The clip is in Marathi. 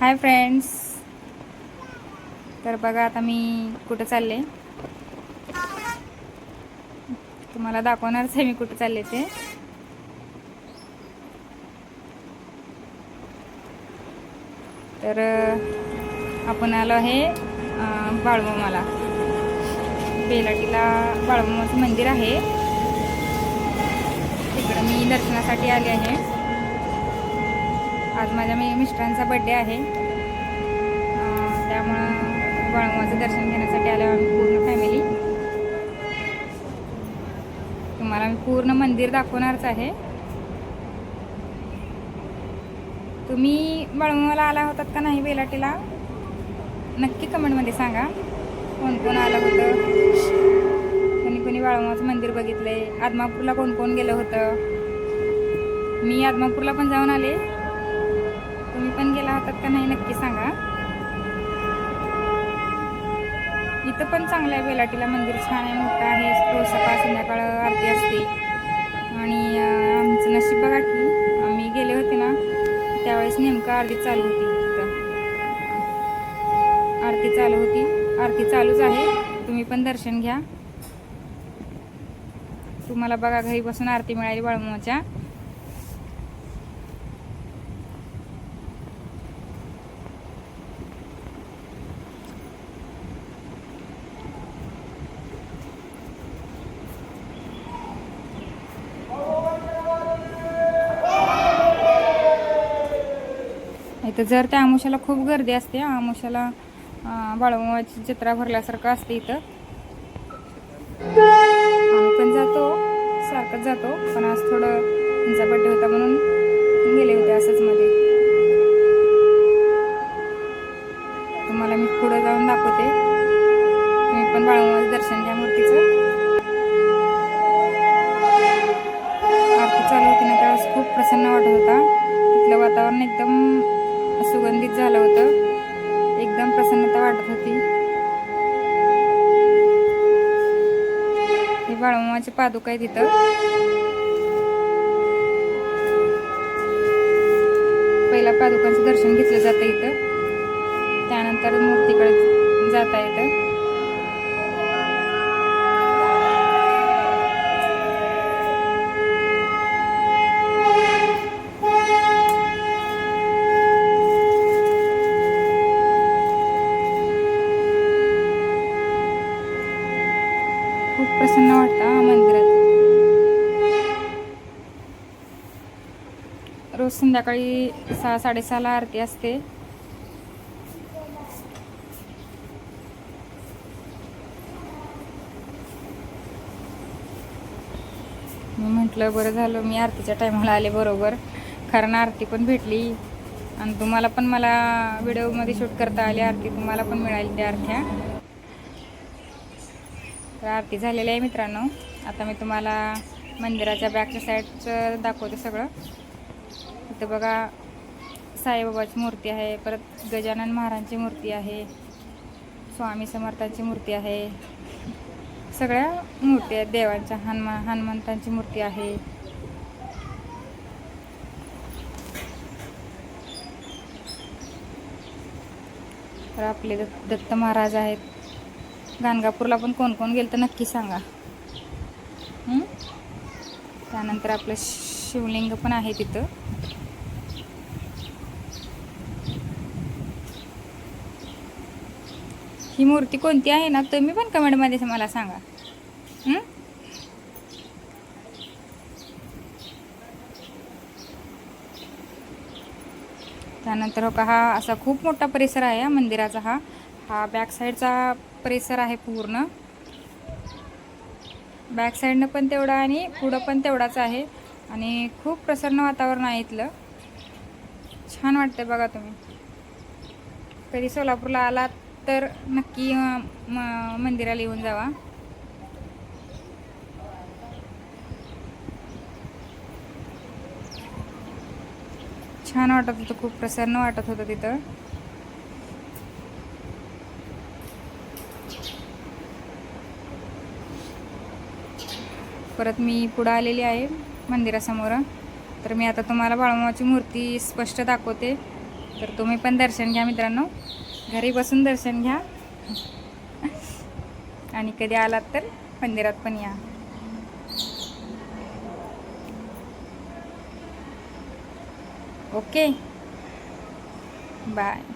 Hi friends. तर बघा आता मी कुठं चालले? तुम्हाला दाखवणारच आहे मी कुठं चालले ते. तर आपण आलो आहे अं, बाळूमामाला. बेलाटीला बाळूमामाचं मंदिर आहे. तिकडं मी दर्शनासाठी आले आहे. आज माझ्या मी मिस्टरांचा बड्डे आहे. त्यामुळं बाळूमाचं दर्शन घेण्यासाठी आलो आम्ही पूर्ण फॅमिली तुम्हाला मी पूर्ण मंदिर दाखवणारच आहे. तुम्ही बाळूमाला आला होतात का नाही बेलाटीला? नक्की कमेंटमध्ये सांगा. कोण कोण आलं होतं? कोणी कोणी बाळूमाचं मंदिर बघितलंय? आदमापूरला कोण कोण गेलं होतं? मी आदमापूरला पण जाऊन आले. पण गेला होतात का नाही नक्की सांगा. इथं पण चांगलं आहे बेलाटीला मंदिर छान आहे मोठं आहे. सकाळ संध्याकाळ आरती असते. आणि आमचं नशीब बघा की आम्ही गेले होते ना त्यावेळेस नेमकं आरती चालू होती तिथं आरती चालू होती. आरती चालूच आहे. तुम्ही पण दर्शन घ्या. तुम्हाला बघा घरी बसून आरती मिळाली बाळमोच्या तर जर त्या आमुशाला खूप गर्दी असते आमुशाला बाळूमाची जत्रा भरल्यासारखं असते इथं. आम्ही पण जातो सारखंच जातो पण आज थोडं त्यांचा बड्डे होता म्हणून गेले होते असंच मध्ये. बाळमामाचे पादुका आहे तिथं पहिला पादुकांचं दर्शन घेतलं जातं इथं. त्यानंतर मूर्तीकडे जाता येतं. खूप प्रसन्न वाटतं हा मंदिरात. रोज संध्याकाळी सहा साडेसहाला आरती असते. मी म्हटलं बरं झालं मी आरतीच्या टायमाला आले बरोबर. कारण आरती पण भेटली. आणि तुम्हाला पण मला व्हिडिओमध्ये शूट करता आली आरती तुम्हाला पण मिळाली त्या आरत्या. तर आरती झालेली आहे मित्रांनो. आता मी तुम्हाला मंदिराच्या बॅकच्या साईडचं दाखवते सगळं. इथं बघा साईबाबाची मूर्ती आहे परत गजानन महाराजांची मूर्ती आहे स्वामी समर्थांची मूर्ती आहे. सगळ्या मूर्ती आहेत देवांच्या हनुमा हनुमंतांची मूर्ती आहे. तर आपले दत्त दत्त महाराज आहेत. गाणगापूरला पण कोण कोण गेलं तर नक्की सांगा. त्यानंतर आपलं शिवलिंग पण आहे तिथं. ही मूर्ती कोणती आहे ना तुम्ही पण कमेंटमध्ये मला सांगा. त्यानंतर हो का हा असा खूप मोठा परिसर आहे या मंदिराचा हा. हा बॅक साईडचा परिसर आहे पूर्ण. बॅक साईडनं पण तेवढा आणि पुढं पण तेवढाच आहे. आणि खूप प्रसन्न वातावरण आहे इथलं. छान वाटतं बघा तुम्ही. कधी सोलापूरला आलात तर नक्की म- मंदिराला येऊन जावा. छान वाटत होतं खूप प्रसन्न वाटत होतं तिथं. परत मी पुढं आलेली आहे मंदिरासमोर. तर मी आता तुम्हाला बाळूमाची मूर्ती स्पष्ट दाखवते. तर तुम्ही पण दर्शन घ्या मित्रांनो. घरी बसून दर्शन घ्या. आणि कधी आलात तर मंदिरात पण या. ओके. बाय.